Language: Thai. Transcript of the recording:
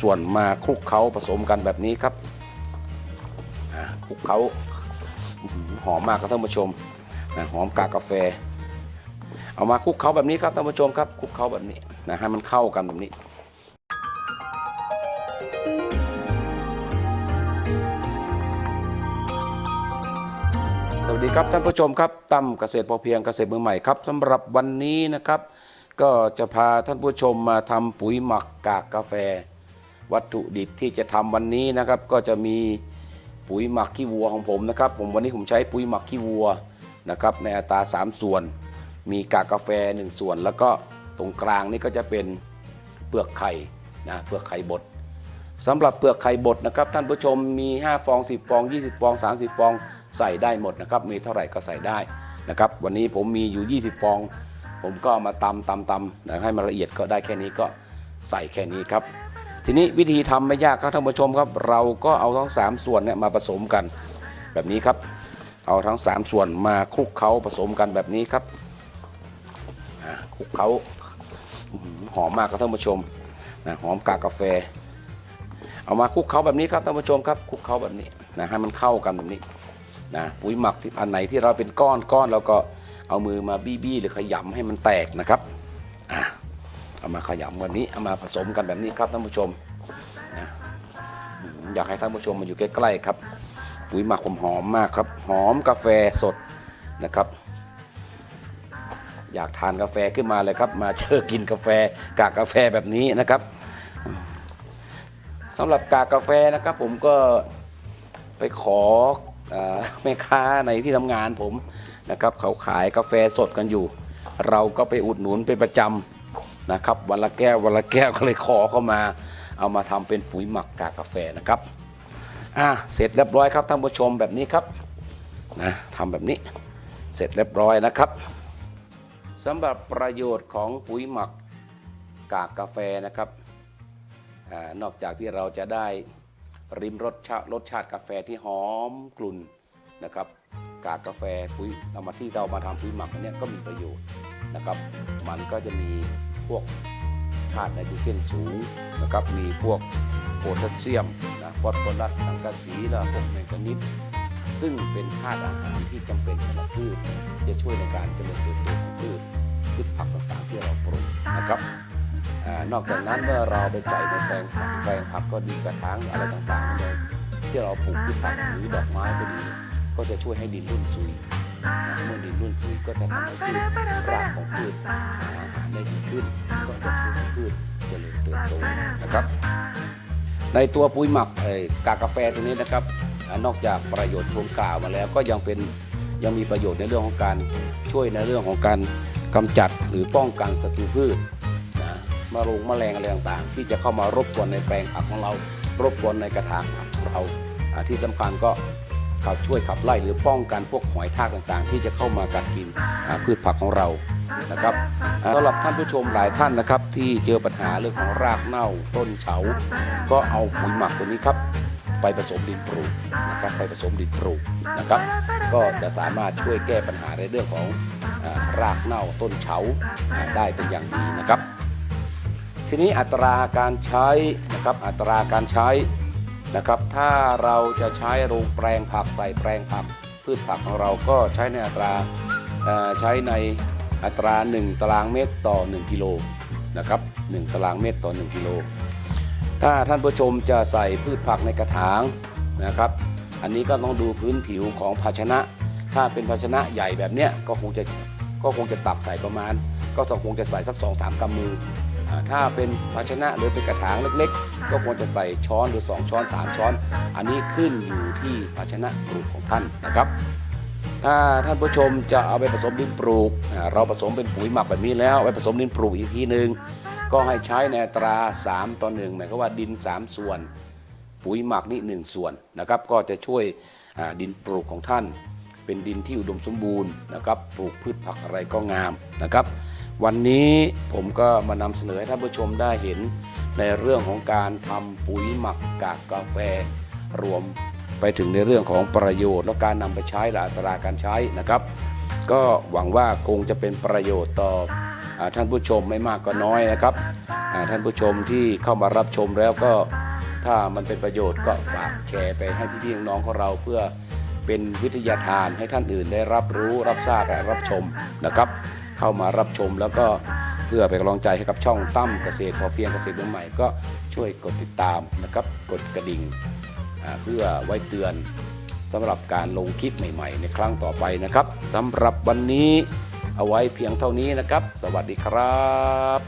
ส่วนมาคลุกเคล้าผสมกันแบบนี้ครับคลุกเคล้าหอมมากครับท่านผู้ชมหอมกากาแฟ เอามาคลุกเคล้าแบบนี้ครับท่านผู้ชมครับคลุกเคล้าแบบนี้นะให้มันเข้ากันแบบนี้สวัสดีครับท่านผู้ชมครับตั้มเกษตรพอเพียงเกษตรมือใหม่ครับสำหรับวันนี้นะครับ ก็จะพาท่านผู้ชมมาทำปุ๋ยหมักกากกาแฟ วัตถุดิบที่จะทำวันนี้นะครับก็จะมีปุ๋ยหมักขี้วัวของผมนะครับ ผมวันนี้ผมใช้ปุ๋ยหมักขี้วัวนะครับในอัตรา 3 ส่วน มีกากกาแฟ 1 ส่วน แล้วก็ตรงกลางนี่ก็จะเป็นเปลือกไข่นะเปลือกไข่บดสำหรับเปลือกไข่บดนะครับท่านผู้ชมมี 5 ฟอง 10 ฟอง 20 ฟอง 30 ฟองใส่ได้หมดนะครับมีเท่าไหร่ก็ใส่ได้นะครับวันนี้ผมมีอยู่ 20 ฟอง ผมก็มาตำตำตำให้มันละเอียดก็ได้แค่นี้ก็ใส่แค่นี้ครับ ทีนี้วิธีทำไม่ยากครับท่านผู้ชมครับ เราก็เอาทั้ง 3 ส่วนเนี่ยมาผสมกันแบบนี้ครับ เอาทั้ง 3 ส่วนมาคลุกเคล้าผสมกันแบบนี้ครับอ่าคลุกเคล้าหอมมากครับท่านผู้ชมนะหอมกากกาแฟ เอามาคลุกเคล้าแบบนี้ครับท่านผู้ชมครับคลุกเคล้าแบบนี้นะให้มันเข้ากันแบบนี้นะปุ๋ยหมักที่อันไหนที่เราเป็นก้อนก้อนเราก็เอามือมาบี้ๆหรือขยำให้มันแตกนะครับ เอามาขยำแบบนี้เอามาผสมกันแบบนี้ครับท่านผู้ชมนะอยากให้ท่านผู้ชมมาอยู่ใกล้ๆครับ ปุ๋ยหมักผมหอมมากครับ หอมกาแฟสดนะครับ อยากทานกาแฟขึ้นมาเลยครับ มาเจอกินกาแฟกากกาแฟแบบนี้นะครับสำหรับกากกาแฟนะครับ ผมก็ไปขอเอ่อแม่ค้าในที่ทำงานผมนะครับ เขาขายกาแฟสดกันอยู่ เราก็ไปอุดหนุนเป็นประจำ นะครับวันละแก้ววันละแก้วก็เลยขอเข้ามา เอามาทำเป็นปุ๋ยหมักกากกาแฟนะครับอะเสร็จเรียบร้อยครับท่านผู้ชมแบบนี้ครับนะทำแบบนี้เสร็จเรียบร้อยนะครับสำหรับประโยชน์ของปุ๋ยหมักกากกาแฟนะครับอนอกจากที่เราจะได้ริมรสชาติรสชาติกาแฟที่หอมกลุ่นนะครับ กากกาแฟปุ๋ยเอามาที่เรามาทำปุ๋ยหมักอันเนี้ยก็มีประโยชน์นะครับ มันก็จะมี พวกธาตุไนโตรเจนสูงนะครับ มีพวกโพแทสเซียมนะฟอสฟอรัสสังกะสีและพวกแมงกานีสซึ่งเป็นธาตุอาหารที่จำเป็นสำหรับพืชจะช่วยในการเจริญเติบโตของพืชพืชผักต่างๆที่เราปลูกนะครับอนอกจากนั้นเมื่อเราไปใส่ในแปลงผักแปลงผักก็ดีกระถางอะไรต่างๆเลยที่เราปลูกพืชผักหรือดอกไม้ก็ดี ก็จะช่วยให้ดินรุ่นซุย เมื่อดินรุ่นซุยก็จะทำให้พืชรากของพืชหาอาหารได้ดีขึ้น ก็จะช่วยให้พืชเจริญเติบโตนะครับ ในตัวปุ๋ยหมักเอ่อกากาแฟตัวนี้นะครับ นอกจากประโยชน์ผมกล่าวมาแล้ว ก็ยังเป็นยังมีประโยชน์ในเรื่องของการช่วยในเรื่องของการกำจัดหรือป้องกันศัตรูพืชนะมารุงแมลงอะไรต่างๆ ที่จะเข้ามารบกวนในแปลงผักของเรา รบกวนในกระถางผักของเราอ่าที่สำคัญก็ ขับช่วยขับไล่หรือป้องกันพวกหอยทากต่างๆ ที่จะเข้ามากัดกินพืชผักของเรานะครับสำหรับท่านผู้ชมหลายท่านนะครับ ที่เจอปัญหาเรื่องของรากเน่าต้นเฉา ก็เอาปุ๋ยหมักตัวนี้ครับ ไปผสมดินปลูกนะครับไปผสมดินปลูกนะครับ ก็จะสามารถช่วยแก้ปัญหาในเรื่องของรากเน่าต้นเฉาได้เป็นอย่างดีนะครับ ทีนี้อัตราการใช้นะครับอัตราการใช้ นะครับ ถ้าเราจะใช้โรงแปลงผักใส่แปลงผัก พืชผักของเราก็ใช้ในอัตราใช้ในอัตรา 1 ตารางเมตรต่อ 1 กิโลนะครับ1ตารางเมตรต่อ 1 กิโล ถ้าท่านผู้ชมจะใส่พืชผักในกระถางนะครับ อันนี้ก็ต้องดูพื้นผิวของภาชนะ ถ้าเป็นภาชนะใหญ่แบบเนี้ยก็คงจะก็คงจะตักใส่ประมาณ ก็คงจะใส่สัก2อสามกำมือ ถ้าเป็นภาชนะหรือเป็นกระถางเล็กๆ ก็ควรจะใส่ช้อนหรือ2ช้อน3ช้อน อันนี้ขึ้นอยู่ที่ภาชนะปลูกของท่านนะครับ ถ้าท่านผู้ชมจะเอาไปผสมดินปลูกอ่าเราผสมเป็นปุ๋ยหมักแบบนี้แล้วเอาไปผสมดินปลูกอีกทีหนึ่งก็ให้ใช้ในอัตรา 3 ต่อ1หมายความว่าดิน 3 ส่วน ปุ๋ยหมักนี่หนึ่งส่วนนะครับก็จะช่วยอ่าดินปลูกของท่าน เป็นดินที่อุดมสมบูรณ์นะครับปลูกพืชผักอะไรก็งามนะครับ วันนี้ผมก็มานำเสนอให้ท่านผู้ชมได้เห็นในเรื่องของการทำปุ๋ยหมักกากกาแฟ รวมไปถึงในเรื่องของประโยชน์ และการนำไปใช้และอัตราการใช้นะครับ ก็หวังว่าคงจะเป็นประโยชน์ต่ออท่านผู้ชมไม่มากก็น้อยนะครับท่านผู้ชมที่เข้ามารับชมแล้วก็ถ้ามันเป็นประโยชน์ก็ฝากแชร์ไปให้พี่ๆน้องของเราเพื่อเป็นวิทยาทานให้ท่านอื่นได้รับรู้รับทราบและรับชมนะครับ เข้ามารับชม แล้วก็เพื่อเป็นกำลังใจให้กับช่องตั้มเกษตรพอเพียงเกษตรเมืองใหม่ก็ช่วยกดติดตามนะครับกดกระดิ่งอ่าเพื่อไว้เตือนสำหรับการลงคลิปใหม่ๆ ในครั้งต่อไปนะครับสำหรับวันนี้เอาไว้เพียงเท่านี้นะครับ สวัสดีครับ